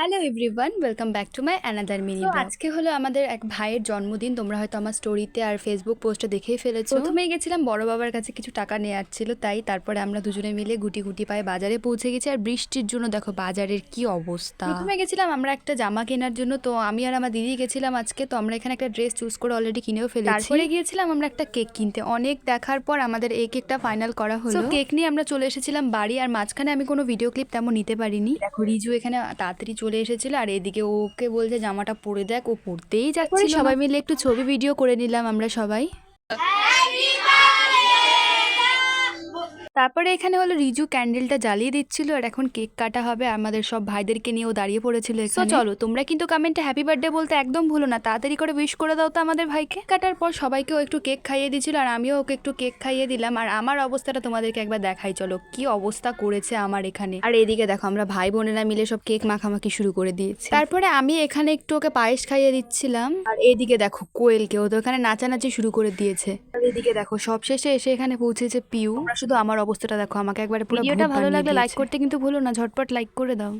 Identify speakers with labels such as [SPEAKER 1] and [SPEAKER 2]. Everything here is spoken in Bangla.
[SPEAKER 1] Hello everyone welcome back to my another mini আজকে হলো আমাদের এক ভাইয়ের জন্মদিন। তোমরা হয়তো আমার স্টোরিতে আর ফেসবুক পোস্টে দেখেই ফেলেছো। প্রথমেই গেছিলাম বড় বাবার কাছে কিছু টাকা নেওয়ার ছিল তাই তারপরে আমরা দুজনে মিলে গুটি গুটি পায়ে বাজারে পৌঁছে গেছি। আর বৃষ্টির জন্য দেখো বাজারের কি অবস্থা। প্রথমে গেছিলাম আমরা একটা জামা কেনার জন্য তো আমি আর আমার দিদি গেছিলাম আজকে তো আমরা এখানে একটা ড্রেস চুজ করে অলরেডি কিনেও ফেলেছি। তারপরে গিয়েছিলাম আমরা একটা কেক কিনতে। অনেক দেখার পর আমাদের এই কেকটা ফাইনাল করা হলো। কেক নিয়ে আমরা চলে এসেছিলাম বাড়ি আর মাঝখানে আমি কোনো ভিডিও ক্লিপ তেমন নিতে পারিনি। দেখো রিজু এখানে তাড়াতাড়ি চলে এসেছিল আর এদিকে ওকে বলছে জামাটা পরে দেখ ও পরতেই যাচ্ছে সবাই মিলে একটু ছবি ভিডিও করে নিলাম আমরা সবাই। তারপরে এখানে হলো রিজু ক্যান্ডেলটা জ্বালিয়ে দিচ্ছিল আর এখন কেক কাটা হবে আমাদের সব ভাইদেরকে নিয়েও দাঁড়িয়ে পড়েছিল তো চলো তোমরা কিন্তু কমেন্টে হ্যাপি বার্থডে বলতে একদম ভুলো না তাড়াতাড়ি করে উইশ করে দাও তো আমাদের ভাইকে। কাটার পর সবাইকেও একটু কেক খাইয়ে দিচ্ছিল আর আমিও ওকে একটু কেক খাইয়ে দিলাম আর আমার অবস্থাটা তোমাদেরকে একবার দেখাই চলো কি অবস্থা করেছে আমার এখানে। আর এদিকে দেখো আমরা ভাই বোনেরা মিলে সব কেক মাখামাখি শুরু করে দিয়েছি। তারপরে আমি এখানে একটু ওকে পায়েস খাইয়ে দিচ্ছিলাম। আর এদিকে দেখো কোয়েলকে ও তো এখানে নাচানাচি শুরু করে দিয়েছে। আর এদিকে দেখো সব শেষে এসে এখানে পৌঁছেছে পিউ। শুধু আমার অবস্থাটা দেখো আমাকে একবারে পুরো ভিডিওটা ভালো লাগলে লাইক করতে কিন্তু ভুলো না ঝটপট লাইক করে দাও।